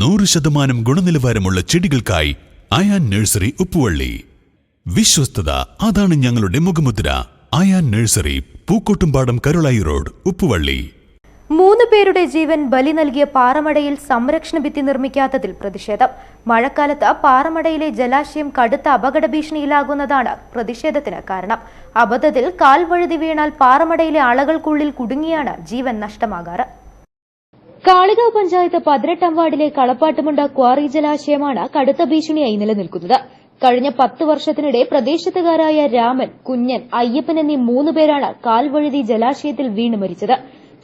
നൂറ് ശതമാനം ഗുണനിലവാരമുള്ള ചെടികൾക്കായി അയാൻ നഴ്സറി ഉപ്പുവള്ളി. വിശ്വസ്തത അതാണ് ഞങ്ങളുടെ മുഖമുദ്ര. Ayaan nursery Pookkottumpadam Karulayi road Uppuvalli. മൂന്ന് പേരുടെ ജീവൻ ബലി നൽകിയ പാറമടയിൽ സംരക്ഷണ ഭിത്തി നിർമ്മിക്കാത്തതിൽ പ്രതിഷേധം. മഴക്കാലത്ത് പാറമടയിലെ ജലാശയം കടുത്ത അപകട ഭീഷണിയിലാകുന്നതാണ് പ്രതിഷേധത്തിന് കാരണം. അബദ്ധത്തിൽ കാൽവഴുതി വീണാൽ പാറമടയിലെ അളകൾക്കുള്ളിൽ കുടുങ്ങിയാണ് ജീവൻ നഷ്ടമാകാറ്. കാളികാവ് പഞ്ചായത്ത് പതിനെട്ടാം വാർഡിലെ കളപ്പാട്ടുമുണ്ട ക്വാറി ജലാശയമാണ് കടുത്ത ഭീഷണിയായി നിലനിൽക്കുന്നത്. കഴിഞ്ഞ പത്ത് വർഷത്തിനിടെ പ്രദേശത്തുകാരായ രാമൻ കുഞ്ഞൻ അയ്യപ്പൻ എന്നീ മൂന്ന് പേരാണ് കാൽവഴുതി ജലാശയത്തിൽ വീണ് മരിച്ചത്.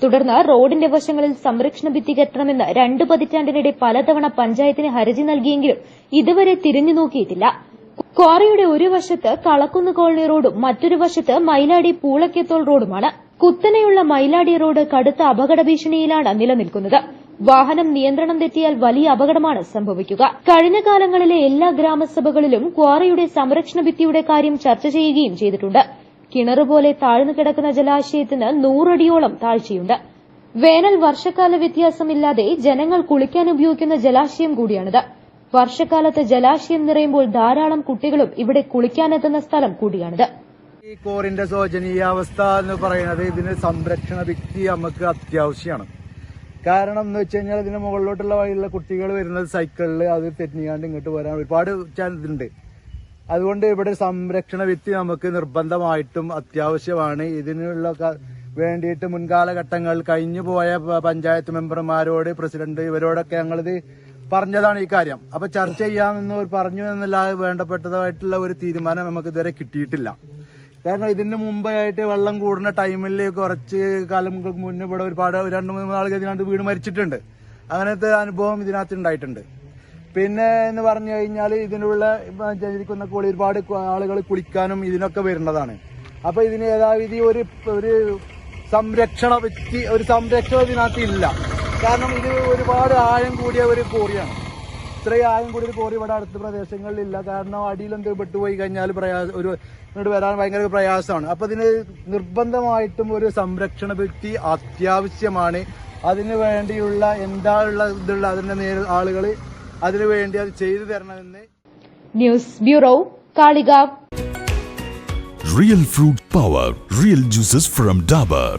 തുടർന്ന് റോഡിന്റെ വശങ്ങളിൽ സംരക്ഷണ ഭിത്തി കെട്ടണമെന്ന് രണ്ടു പതിറ്റാണ്ടിനിടെ പലതവണ പഞ്ചായത്തിന് ഹർജി നൽകിയെങ്കിലും ഇതുവരെ തിരിഞ്ഞു നോക്കിയിട്ടില്ല. ക്വാറിയുടെ ഒരു വശത്ത് കളക്കുന്ന് കോളനി റോഡും മറ്റൊരു വശത്ത് മൈലാടി പൂളക്കത്തോൾ റോഡുമാണ്. കുത്തനെയുള്ള മൈലാടി റോഡ് കടുത്ത അപകട ഭീഷണിയിലാണ് നിലനിൽക്കുന്നത്. വാഹനം നിയന്ത്രണം തെറ്റിയാൽ വലിയ അപകടമാണ് സംഭവിക്കുക. കഴിഞ്ഞ കാലങ്ങളിലെ എല്ലാ ഗ്രാമസഭകളിലും ക്വാറിയുടെ സംരക്ഷണ ഭിത്തിയുടെ കാര്യം ചർച്ച ചെയ്യുകയും ചെയ്തിട്ടുണ്ട്. കിണറുപോലെ താഴ്ന്നു കിടക്കുന്ന ജലാശയത്തിന് നൂറടിയോളം താഴ്ചയുണ്ട്. വേനൽ വർഷക്കാല വ്യത്യാസമില്ലാതെ ജനങ്ങൾ കുളിക്കാൻ ഉപയോഗിക്കുന്ന ജലാശയം കൂടിയാണിത്. വർഷക്കാലത്ത് ജലാശയം നിറയുമ്പോൾ ധാരാളം കുട്ടികളും ഇവിടെ കുളിക്കാനെത്തുന്ന സ്ഥലം കൂടിയാണിത്. ഈ കോറിന്റെ ശോചനീയാവസ്ഥ എന്ന് പറയുന്നത് ഇതിന് സംരക്ഷണ ഭിത്തി നമുക്ക് അത്യാവശ്യമാണ്. കാരണം എന്ന് വെച്ച് കഴിഞ്ഞാൽ ഇതിന് മുകളിലോട്ടുള്ള വഴിയുള്ള കുട്ടികൾ വരുന്നത് സൈക്കിളിൽ അത് തെറ്റിയാണ്ട് ഇങ്ങോട്ട് വരാൻ ഒരുപാട് ചാൻസ് ഉണ്ട് അതുകൊണ്ട് ഇവിടെ സംരക്ഷണ ഭിത്തി നമുക്ക് നിർബന്ധമായിട്ടും അത്യാവശ്യമാണ്. ഇതിനുള്ള വേണ്ടിയിട്ട് മുൻകാലഘട്ടങ്ങളിൽ കഴിഞ്ഞു പോയ പഞ്ചായത്ത് മെമ്പർമാരോട് പ്രസിഡന്റ് ഇവരോടൊക്കെ ഞങ്ങളിത് പറഞ്ഞതാണ് ഈ കാര്യം. അപ്പൊ ചർച്ച ചെയ്യാമെന്ന് പറഞ്ഞു എന്നല്ലാതെ വേണ്ടപ്പെട്ടതായിട്ടുള്ള ഒരു തീരുമാനം നമുക്ക് ഇതുവരെ കിട്ടിയിട്ടില്ല. കാരണം ഇതിന് മുമ്പായിട്ട് വെള്ളം കൂടുന്ന ടൈമിൽ കുറച്ച് കാലം മുന്നേ ഇവിടെ ഒരുപാട് രണ്ട് മൂന്ന് ആളുകൾ ഇതിനകത്ത് വീട് മരിച്ചിട്ടുണ്ട്. അങ്ങനത്തെ അനുഭവം ഇതിനകത്ത് ഉണ്ടായിട്ടുണ്ട്. പിന്നെ എന്ന് പറഞ്ഞു കഴിഞ്ഞാൽ ഇതിനുള്ള ജനിക്കുന്ന കോളി ഒരുപാട് ആളുകൾ കുളിക്കാനും ഇതിനൊക്കെ വരുന്നതാണ്. അപ്പൊ ഇതിന് യഥാവിധി ഒരു ഒരു സംരക്ഷണ വ്യക്തി ഒരു സംരക്ഷണം ഇതിനകത്ത് ഇല്ല. കാരണം ഇത് ഒരുപാട് ആഴം കൂടിയ ഒരു കോറിയാണ്. ഇത്രയും കൂടി കൂടിയ ഒരു കോറി ഇവിടെ അടുത്ത പ്രദേശങ്ങളിലില്ല. കാരണം അടിയിൽ എന്ത് പെട്ടുപോയി കഴിഞ്ഞാൽ പ്രയാസം ഒരു ഇങ്ങോട്ട് വരാൻ ഭയങ്കര പ്രയാസമാണ്. അപ്പൊ ഇതിന് നിർബന്ധമായിട്ടും ഒരു സംരക്ഷണ വ്യക്തി അത്യാവശ്യമാണ്. അതിന് വേണ്ടിയുള്ള എന്താ ഉള്ള ഇതുള്ള അതിന്റെ നേരെ ആളുകൾ അതിനു വേണ്ടി അത് ചെയ്തു തരണമെന്ന് news bureau Kalikavu. Real fruit power real juices from Dabur